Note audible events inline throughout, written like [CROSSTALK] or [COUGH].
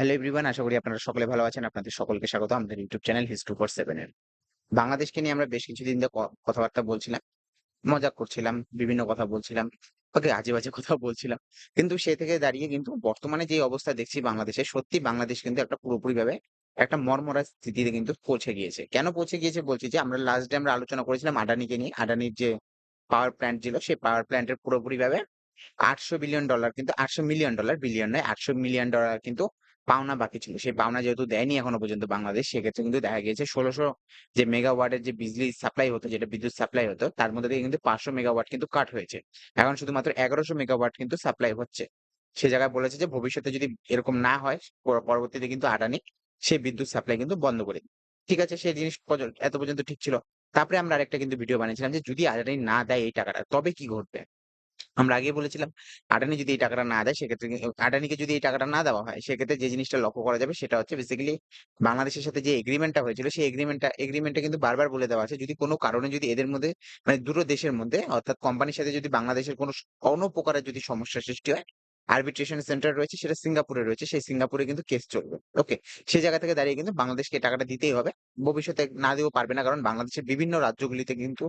Hello everyone আশা করি আপনারা সকলে ভালো আছেন। আপনাদের সকলকে স্বাগত। আমাদের YouTube channel history for seven এর। বাংলাদেশকে নিয়ে আমরা বেশ কিছুদিন ধরে কথাবার্তা বলছিলাম মজা করছিলাম, বিভিন্ন কথা বলছিলাম, ওকে আজে বাজে কথা বলছিলাম। কিন্তু সে থেকে দাঁড়িয়ে কিন্তু বর্তমানে যে অবস্থা দেখছি বাংলাদেশে, সত্যি বাংলাদেশ কিন্তু একটা পুরোপুরি ভাবে একটা মর্মরা স্থিতিতে কিন্তু পৌঁছে গিয়েছে। কেন পৌঁছে গিয়েছে বলছি যে, আমরা লাস্ট ডে আমরা আলোচনা করেছিলাম আডানিকে নিয়ে। আডানির যে পাওয়ার প্ল্যান্ট ছিল, সেই পাওয়ার প্ল্যান্টের পুরোপুরি ভাবে আটশো বিলিয়ন ডলার কিন্তু আটশো মিলিয়ন ডলার বিলিয়ন নয়, আটশো মিলিয়ন ডলার কিন্তু পাওনা বাকি ছিল। সেই পাওনা যেহেতু দেয়নি এখনও পর্যন্ত বাংলাদেশ, সেক্ষেত্রে কিন্তু দেখা গিয়েছে ষোলোশো যে মেগাওয়াটের যে বিজলি সাপ্লাই হতো, যেটা বিদ্যুৎ সাপ্লাই হতো, তার মধ্যে থেকে কিন্তু পাঁচশো মেগাওয়াট কিন্তু কাট হয়েছে। এখন শুধুমাত্র এগারোশো মেগাওয়াট কিন্তু সাপ্লাই হচ্ছে। সে জায়গায় বলেছে যে ভবিষ্যতে যদি এরকম না হয় পরবর্তীতে কিন্তু আদানি সেই বিদ্যুৎ সাপ্লাই কিন্তু বন্ধ করে। ঠিক আছে, সেই জিনিস এত পর্যন্ত ঠিক ছিল। তারপরে আমরা আরেকটা কিন্তু ভিডিও বানিয়েছিলাম যে যদি আদানি না দেয় এই টাকাটা, তবে কি ঘটবে? আমরা আগে বলেছিলাম আডানি যদি এই টাকাটা না দেয়, সেক্ষেত্রে আডানিকে যদি এই টাকাটা না দেওয়া হয়, সেক্ষেত্রে যে জিনিসটা লক্ষ্য করা যাবে, সেটা হচ্ছে বেসিক্যালি বাংলাদেশের সাথে যে এগ্রিমেন্টটা হয়েছিল, সেই এগ্রিমেন্টটা এগ্রিমেন্টটা কিন্তু বারবার বলে দেওয়া আছে। যদি কোনো কারণে যদি এদের মধ্যে মানে দুটো দেশের মধ্যে, অর্থাৎ কোম্পানির সাথে যদি বাংলাদেশের কোনো কোনো প্রকারের যদি সমস্যা সৃষ্টি হয় আরবিট্রেশন সেন্টার রয়েছে, সেটা সিঙ্গাপুরে রয়েছে, সেই সিঙ্গাপুরে কিন্তু কেস চলবে। ওকে সেই জায়গা থেকে দাঁড়িয়ে কিন্তু বাংলাদেশকে টাকাটা দিতেই হবে। ভবিষ্যতে না দিয়েও পারবে না, কারণ বাংলাদেশের বিভিন্ন রাজ্যগুলিতে কিন্তু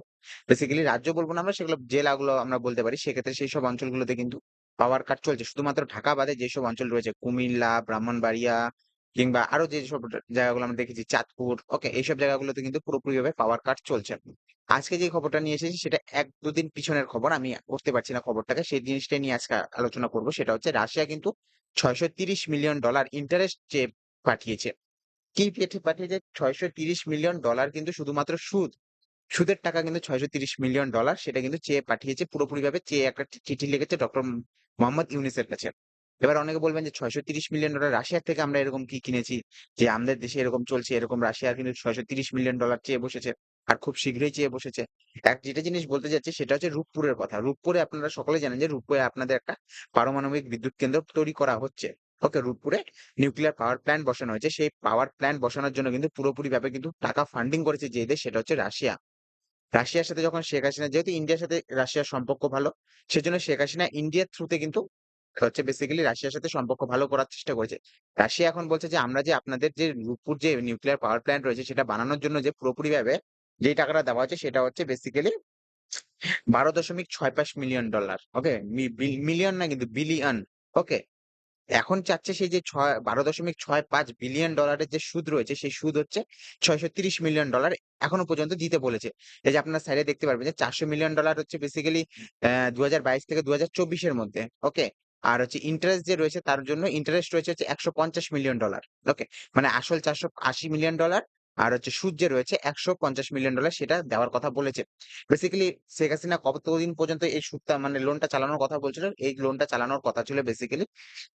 বেসিক্যালি রাজ্য বলব না আমরা, সেগুলো জেলাগুলো আমরা বলতে পারি। সেক্ষেত্রে সেই সব অঞ্চলগুলোতে কিন্তু পাওয়ার কাট চলছে। শুধুমাত্র ঢাকা বাদে যেসব অঞ্চল রয়েছে, কুমিল্লা, ব্রাহ্মণবাড়িয়া কিংবা আরও যেসব জায়গাগুলো আমরা দেখেছি, চাঁদপুর ওকে এইসব জায়গাগুলোতে কিন্তু পুরোপুরি ভাবে পাওয়ার কাট চলছে। আজকে যে খবরটা নিয়ে এসেছি, সেটা এক দুদিন পিছনের খবর, আমি করতে পারছি না খবরটাকে, সেই জিনিসটা নিয়ে আজকে আলোচনা করব, সেটা হচ্ছে রাশিয়া কিন্তু ছয়শো তিরিশ মিলিয়ন ডলার ইন্টারেস্ট চেয়ে পাঠিয়েছে। কি পেটে পাঠিয়েছে? ছয়শো তিরিশ মিলিয়ন ডলার কিন্তু শুধুমাত্র সুদ। সুদের টাকা কিন্তু ছয়শো তিরিশ মিলিয়ন ডলার, সেটা কিন্তু চেয়ে পাঠিয়েছে পুরোপুরি ভাবে চেয়ে একটা চিঠি লিখেছে ডক্টর মোহাম্মদ ইউনিসের কাছে। এবার অনেকে বলবেন যে, ছয়শো তিরিশ মিলিয়ন ডলার রাশিয়ার থেকে আমরা এরকম কি কিনেছি? যে, আমাদের দেশে এরকম চলছে, এরকম রাশিয়া কিন্তু ছয়শো তিরিশ মিলিয়ন ডলার চেয়ে বসেছে আর খুব শীঘ্রই চেয়ে বসেছে। এক যেটা জিনিস বলতে যাচ্ছি সেটা হচ্ছে রূপপুরের কথা। রূপপুরে আপনারা সকলে জানেন যে, রূপপুরে আপনাদের একটা পারমাণবিক বিদ্যুৎ কেন্দ্র তৈরি করা হচ্ছে। ওকে, রূপপুরে নিউক্লিয়ার পাওয়ার প্ল্যান্ট বসানো হয়েছে। সেই পাওয়ার প্ল্যান্ট বসানোর জন্য কিন্তু পুরোপুরি ভাবে কিন্তু টাকা ফান্ডিং করেছে যে দেশ, সেটা হচ্ছে রাশিয়া। রাশিয়ার সাথে যখন শেখ হাসিনা, যেহেতু ইন্ডিয়ার সাথে রাশিয়ার সম্পর্ক ভালো, সেজন্য শেখ হাসিনা ইন্ডিয়ার থ্রুতে কিন্তু হচ্ছে বেসিক্যালি রাশিয়ার সাথে সম্পর্ক ভালো করার চেষ্টা করেছে। রাশিয়া এখন বলছে যে, আমরা যে আপনাদের যে রূপপুর যে নিউক্লিয়ার পাওয়ার প্ল্যান্ট রয়েছে, সেটা বানানোর জন্য যে পুরোপুরি ভাবে যেই টাকাটা দেওয়া হচ্ছে, সেটা হচ্ছে বেসিক্যালি বারো দশমিক ছয় পাঁচ মিলিয়ন ডলার ওকে মিলিয়ন না কিন্তু বিলিয়ন ওকে এখন চাচ্ছে সেই যে ছয়, বারো দশমিক ছয় পাঁচ বিলিয়ন ডলারের যে সুদ রয়েছে, সেই সুদ হচ্ছে ছয়শো তিরিশ মিলিয়ন ডলার এখনও পর্যন্ত দিতে বলেছে। এই যে আপনার সাইডে দেখতে পারবেন যে চারশো মিলিয়ন ডলার হচ্ছে বেসিক্যালি দু হাজার বাইশ থেকে দু হাজার চব্বিশের মধ্যে ওকে আর হচ্ছে ইন্টারেস্ট যে রয়েছে তার জন্য ইন্টারেস্ট রয়েছে হচ্ছে একশো পঞ্চাশ মিলিয়ন ডলার ওকে মানে আসল চারশো আশি মিলিয়ন ডলার আর হচ্ছে সুদ যে রয়েছে একশো পঞ্চাশ মিলিয়ন ডলার সেটা দেওয়ার কথা বলেছে। বেসিক্যালি শেখ হাসিনা কতদিন পর্যন্ত এই সুদটা মানে লোনটা চালানোর কথা বলছিল? এই লোনটা চালানোর কথা ছিল বেসিক্যালি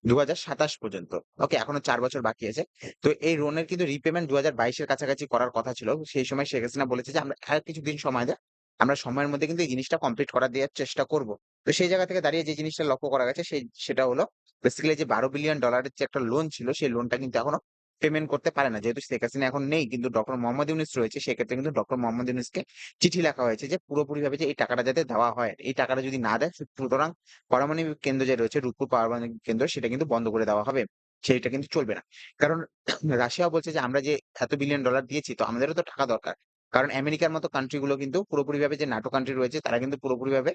দু সাতাশ পর্যন্ত ওকে এখনও চার বছর বাকি আছে। তো এই লোনের কিন্তু রিপেমেন্ট দু হাজার বাইশের কাছাকাছি করার কথা ছিল। সেই সময় শেখ হাসিনা বলেছে যে, আমরা কিছুদিন সময় দেয় আমরা সময়ের মধ্যে কিন্তু এই জিনিসটা কমপ্লিট করা দেওয়ার চেষ্টা করব। তো সেই জায়গা থেকে দাঁড়িয়ে যে জিনিসটা লক্ষ্য করা গেছে সেই, সেটা হলো বেসিক্যালি যে বারো বিলিয়ন ডলারের যে একটা লোন ছিল, সেই লোনটা কিন্তু এখনও পেমেন্ট করতে পারে না। যেহেতু শেখ হাসিনা এখন নেই, কিন্তু ডক্টর মোহাম্মদ ইউনুস রয়েছে, সেক্ষেত্রে কিন্তু ডক্টর মোহাম্মদ ইউনুসকে চিঠি লেখা হয়েছে যে পুরোপুরি ভাবে যে এই টাকাটা যাতে দেওয়া হয়, এই টাকাটা যদি না দেয় সুতরাং পারমাণবিক কেন্দ্র যে রয়েছে, রূপপুর পারমাণবিক কেন্দ্র, সেটা কিন্তু বন্ধ করে দেওয়া হবে। সেটা কিন্তু চলবে না। কারণ [CLEARS THROAT] রাশিয়া বলছে যে আমরা যে এত বিলিয়ন ডলার দিয়েছি, তো আমাদেরও তো টাকা দরকার। কারণ আমেরিকার মতো কান্ট্রি গুলো কিন্তু পুরোপুরি ভাবে যে নাটো কান্ট্রি রয়েছে, তারা কিন্তু পুরোপুরি ভাবে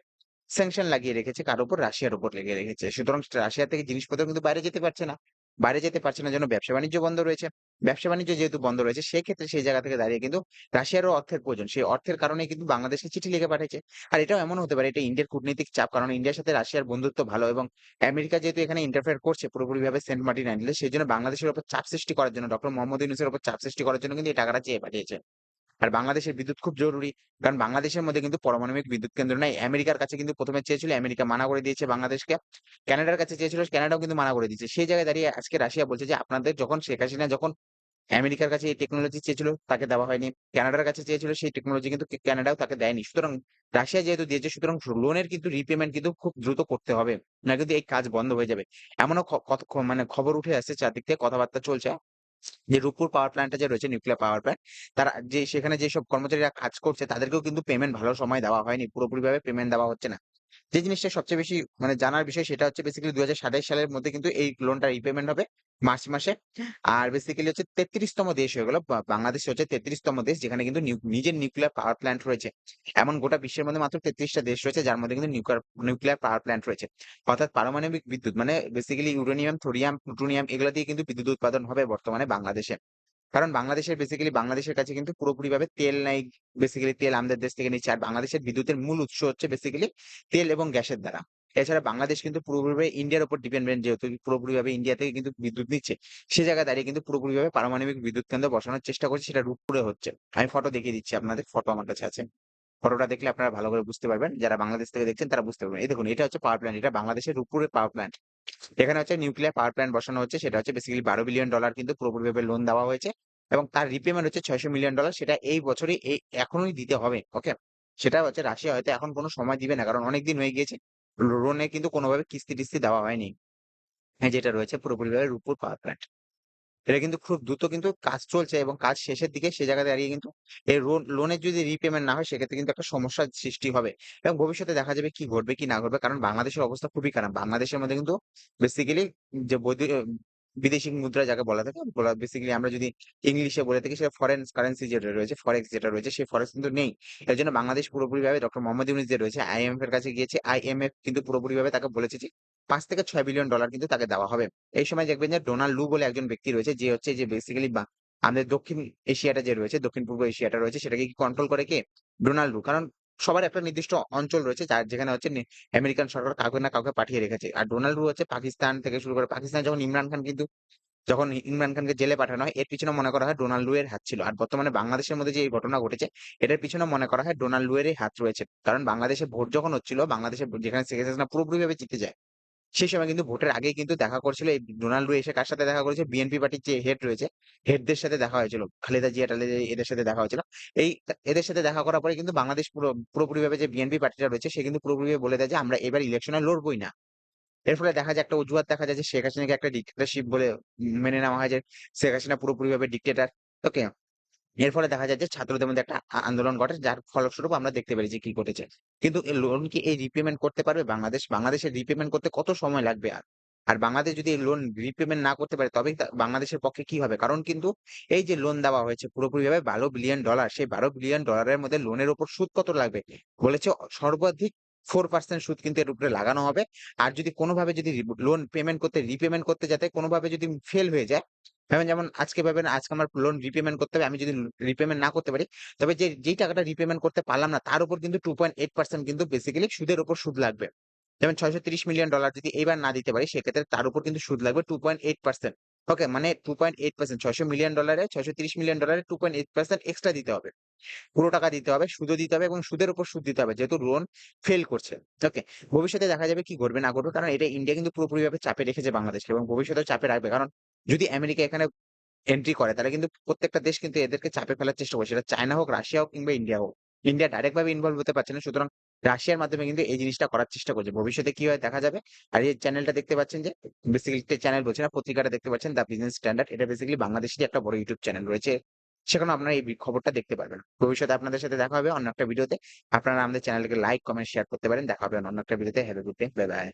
স্যাংশন লাগিয়ে রেখেছে, কার উপর? রাশিয়ার উপর লেগে রেখেছে। সুতরাং রাশিয়া থেকে জিনিসপত্র কিন্তু বাইরে যেতে পারছে না। বাইরে যেতে পারছে না যেন ব্যবসা বাণিজ্য বন্ধ রয়েছে। ব্যবসা বাণিজ্য যেহেতু বন্ধ রয়েছে, সেক্ষেত্রে সেই জায়গা থেকে দাঁড়িয়ে কিন্তু রাশিয়ারও অর্থের প্রয়োজন। সেই অর্থের কারণে কিন্তু বাংলাদেশকে চিঠি লিখে পাঠিয়েছে আর এটাও এমন হতে পারে, এটা ইন্ডিয়ার কূটনৈতিক চাপ, কারণ ইন্ডিয়ার সাথে রাশিয়ার বন্ধুত্ব ভালো এবং আমেরিকা যেহেতু এখানে ইন্টারফেয়ার করছে পুরোপুরি ভাবে সেন্ট মার্টিন আইল্যান্ডে, সেই জন্য বাংলাদেশের উপর চাপ সৃষ্টি করার জন্য, ডক্টর মোহাম্মদ ইউনুসের উপর চাপ সৃষ্টি করার জন্য কিন্তু এই টাকাটা চেয়ে পাঠিয়েছে। আর বাংলাদেশের বিদ্যুৎ খুব জরুরি। কারণ বাংলাদেশের মধ্যে কিন্তু পারমাণবিক বিদ্যুৎ কেন্দ্র নাই। আমেরিকার কাছে কিন্তু প্রথমে চেয়েছিল আমেরিকা মানা করে দিয়েছে বাংলাদেশকে। কানাডার কাছে চেয়েছিল, কানাডাও কিন্তু মানা করে দিয়েছে। সেই জায়গায় দাঁড়িয়ে আজকে রাশিয়া বলছে যে, আপনাদের যখন শেখ হাসিনা যখন আমেরিকার কাছে এই টেকনোলজি চেয়েছিল, তাকে দেওয়া হয়নি। কানাডার কাছে চেয়েছিল, সেই টেকনোলজি কিন্তু কানাডাও তাকে দেয়নি। সুতরাং রাশিয়া যেহেতু দিয়েছে, সুতরাং লোনের কিন্তু রিপেমেন্ট কিন্তু খুব দ্রুত করতে হবে। না কিন্তু এই কাজ বন্ধ হয়ে যাবে। এমনও মানে খবর উঠে আসছে চারদিক থেকে, কথাবার্তা চলছে। যে রূপপুর পাওয়ার প্ল্যান্টটা যে রয়েছে নিউক্লিয়ার পাওয়ার প্ল্যান্ট তারা যে, সেখানে যেসব কর্মচারীরা কাজ করছে, তাদেরকেও কিন্তু পেমেন্ট ভালো সময় দেওয়া হয়নি। পুরোপুরিভাবে পেমেন্ট দেওয়া হচ্ছে না। যে জিনিসটা সবচেয়ে বেশি মানে জানার বিষয় সেটা হচ্ছে বেসিক্যালি ২০২৭ সালের মধ্যে কিন্তু এই লোনটা রিপেমেন্ট হবে মার্চ মাসে। আর বেসিক্যালি হচ্ছে তেত্রিশতম দেশ হয়ে গেল। বাংলাদেশ হচ্ছে তেত্রিশতম দেশ যেখানে কিন্তু নিজের নিউক্লিয়ার পাওয়ার প্ল্যান্ট রয়েছে। এমন গোটা বিশ্বের মধ্যে মাত্র তেত্রিশটা দেশ রয়েছে যার মধ্যে কিন্তু নিউক্লিয়ার পাওয়ার প্ল্যান্ট রয়েছে। অর্থাৎ পারমাণবিক বিদ্যুৎ মানে বেসিক্যালি ইউরেনিয়াম, থোরিয়াম, প্লুটোনিয়াম এগুলো দিয়ে কিন্তু বিদ্যুৎ উৎপাদন হবে বর্তমানে বাংলাদেশে। কারণ বাংলাদেশের বেসিক্যালি বাংলাদেশের কাছে কিন্তু পুরোপুরিভাবে তেল নাই। বেসিক্যালি তেল আমাদের দেশ থেকে নিচ্ছে। আর বাংলাদেশের বিদ্যুতের মূল উৎস হচ্ছে বেসিক্যালি তেল এবং গ্যাসের দ্বারা। এছাড়া বাংলাদেশ কিন্তু পুরোপুরিভাবে ইন্ডিয়ার উপর ডিপেন্ডেন্ট যেহেতু পুরোপুরিভাবে ইন্ডিয়া থেকে কিন্তু বিদ্যুৎ নিচ্ছে। সে জায়গায় দাঁড়িয়ে কিন্তু পুরোপুরিভাবে পারমাণবিক বিদ্যুৎ কেন্দ্র বসানোর চেষ্টা করছে, সেটা রূপপুরে হচ্ছে। আমি ফটো দেখিয়ে দিচ্ছি, আপনাদের। ফটো আমার কাছে আছে। ফটোটা দেখলে আপনারা ভালো করে বুঝতে পারবেন। যারা বাংলাদেশ থেকে দেখছেন তারা বুঝতে পারবেন। এই দেখুন, এটা হচ্ছে পাওয়ার প্ল্যান্ট। এটা বাংলাদেশের রূপপুরের পাওয়ার প্ল্যান্ট। এখানে হচ্ছে নিউক্লিয়ার পাওয়ার প্ল্যান্ট বসানো হচ্ছে। সেটা হচ্ছে বেসিক্যালি $১২ বিলিয়ন ডলার কিন্তু পুরোপুরিভাবে লোন দেওয়া হয়েছে। এবং তার রিপেমেন্ট হচ্ছে $৬০০ মিলিয়ন ডলার সেটা এই বছরই, এই এখনই দিতে হবে। ওকে? সেটা হচ্ছে রাশিয়া হয়তো এখন কোনো সময় দিবে না। কারণ অনেকদিন হয়ে গিয়েছে। লোনে কিন্তু কোনোভাবে কিস্তি-টিস্তি দেওয়া হয়নি। এই যেটা রয়েছে পুরোপুরিভাবে রূপপুর পাওয়ার প্ল্যান্ট। এটা কিন্তু খুব দ্রুত কিন্তু কাজ চলছে এবং কাজ শেষের দিকে সে জায়গায় দাঁড়িয়ে কিন্তু এই লোনের যদি রিপেমেন্ট না হয়, সেক্ষেত্রে কিন্তু একটা সমস্যার সৃষ্টি হবে। এবং ভবিষ্যতে দেখা যাবে কি ঘটবে, কি না ঘটবে। কারণ বাংলাদেশের অবস্থা খুবই খারাপ। বাংলাদেশের মধ্যে কিন্তু বেসিক্যালি যে বৈদে বিদেশি মুদ্রা যাকে বলা থাকে বলা বেসিক্যালি আমরা যদি ইংলিশে বলে থাকি সেটা ফরেন কারেন্সি যেটা রয়েছে ফরেক্স যেটা রয়েছে সেই ফরেক্স কিন্তু নেই। এর জন্য বাংলাদেশ পুরোপুরিভাবে ডক্টর মোহাম্মদ ইউনূস যে রয়েছে আইএমএফ এর কাছে গিয়েছে। আইএমএফ কিন্তু পুরোপুরিভাবে তাকে বলেছে যে পাঁচ থেকে $৬ বিলিয়ন ডলার কিন্তু তাকে দেওয়া হবে। এই সময় দেখবেন যে ডোনাল্ড লু বলে একজন ব্যক্তি রয়েছে যে হচ্ছে যে বেসিক্যালি বা আমাদের দক্ষিণ এশিয়াটা যে রয়েছে, দক্ষিণ-পূর্ব এশিয়াটা রয়েছে সেটাকে কি কন্ট্রোল করে কে? ডোনাল্ড লু। কারণ সবার একটা নির্দিষ্ট অঞ্চল রয়েছে, যার যেখানে হচ্ছে আমেরিকান সরকার কাউকে না কাউকে পাঠিয়ে রেখেছে। আর ডোনাল্ড হচ্ছে পাকিস্তান থেকে শুরু করে পাকিস্তান যখন ইমরান খান কিন্তু, যখন ইমরান খানকে জেলে পাঠানো হয়, এর পিছনে মনে করা হয় ডোনাল্ড লুয়ের হাত ছিল। আর বর্তমানে বাংলাদেশের মধ্যে যে এই ঘটনা ঘটেছে, এটার পিছনে মনে করা হয় ডোনাল্ড লুয়েরই হাত রয়েছে। কারণ বাংলাদেশে ভোট যখন হচ্ছিল, বাংলাদেশে যেখানে শেখ হাসিনা পুরোপুরিভাবে জিতে যায়। সেই সময় কিন্তু ভোটের আগে কিন্তু দেখা করছিল এই ডোনাল্ড এসে কার সাথে দেখা করেছে? বিএনপি পার্টির যে হেড রয়েছে, হেডদের সাথে দেখা হয়েছিল। খালেদা জিয়া টালেদা এদের সাথে দেখা হয়েছিল। এই এদের সাথে দেখা করার পরে কিন্তু বাংলাদেশ পুরো পুরোপুরিভাবে যে বিএনপি পার্টিটা রয়েছে সে কিন্তু পুরোপুরিভাবে বলে দেয় যে আমরা এবার ইলেকশনে লড়বই না। এর ফলে দেখা যায় একটা অজুহাত দেখা যায় যে শেখ হাসিনাকে একটা ডিক্টেটরশিপ বলে মেনে নেওয়া হয় যে শেখ হাসিনা পুরোপুরিভাবে ডিক্টেটর। ওকে? এর ফলে দেখা যায় যে ছাত্রদের মধ্যে একটা আন্দোলন ঘটে যার ফলস্বরূপ আমরা দেখতে পেরেছি কি ঘটেছে। কিন্তু এই লোন কি এই রিপেমেন্ট করতে পারবে বাংলাদেশ? বাংলাদেশের রিপেমেন্ট করতে কত সময় লাগবে আর? আর বাংলাদেশ যদি লোন রিপেমেন্ট না করতে পারে তবেই তা বাংলাদেশের পক্ষে কি হবে? কারণ কিন্তু এই যে লোন দেওয়া হয়েছে পুরোপুরিভাবে $১২ বিলিয়ন ডলার সেই $১২ বিলিয়ন ডলারের মধ্যে লোনের উপর সুদ কত লাগবে? বলেছে সর্বাধিক ফোর পার্সেন্ট সুদ কিন্তু এর উপরে লাগানো হবে। আর যদি কোনোভাবে যদি লোন পেমেন্ট করতে রিপেমেন্ট করতে যাতে কোনোভাবে যদি ফেল হয়ে যায়, ভাবেন যেমন আজকে ভাবেন আজকে আমার লোন রিপেমেন্ট করতে হবে। আমি যদি রিপেমেন্ট না করতে পারি তবে যে যেই টাকাটা রিপেমেন্ট করতে পারলাম না তার উপর কিন্তু 2.8% কিন্তু বেসিক্যালি সুদের উপর সুদ লাগবে। যেমন $৬৩০ মিলিয়ন ডলার যদি এইবার না দিতে পারি সেক্ষেত্রে তার উপর কিন্তু সুদ লাগবে 2.8% ওকে? মানে 2.8% $৬০০ মিলিয়ন ডলারে $৬৩০ মিলিয়ন ডলারে 2.8% এক্সট্রা দিতে হবে। পুরো টাকা দিতে হবে, সুদও দিতে হবে এবং সুদের উপর সুদ দিতে হবে। যেহেতু লোন ফেল করছে। ওকে? ভবিষ্যতে দেখা যাবে কি ঘটবে না ঘটবে কারণ এটা ইন্ডিয়া কিন্তু পুরোপুরিভাবে চাপে রেখেছে বাংলাদেশকে এবং ভবিষ্যতেও চাপে রাখবে। কারণ যদি আমেরিকা এখানে এন্ট্রি করে তাহলে কিন্তু প্রত্যেকটা দেশ কিন্তু এদেরকে চাপে ফেলার চেষ্টা করছে। সেটা চায়না হোক, রাশিয়া হোক কিংবা ইন্ডিয়া হোক। ইন্ডিয়া ডাইরেক্ট ভাবে ইনভলভ হতে পারছে না। সুতরাং রাশিয়ার মাধ্যমে কিন্তু এই জিনিসটা করার চেষ্টা করছে। ভবিষ্যতে কি হয় দেখা যাবে। আর এই চ্যানেলটা দেখতে পাচ্ছেন যে বেসিক্যালি চ্যানেল বলছি না পত্রিকাটা দেখতে পাচ্ছেন দ্য বিজনেস স্ট্যান্ডার্ড এটা বেসিক্যালি বাংলাদেশেরই একটা বড় ইউটিউব চ্যানেল রয়েছে। সেখানে আপনারা এই খবরটা দেখতে পারবেন। ভবিষ্যতে আপনাদের সাথে দেখা হবে অন্য একটা ভিডিওতে। আপনারা আমাদের চ্যানেলটাকে লাইক, কমেন্ট, শেয়ার করতে পারেন। দেখা হবে অন্য একটা ভিডিওতে। Have good day. Bye, bye.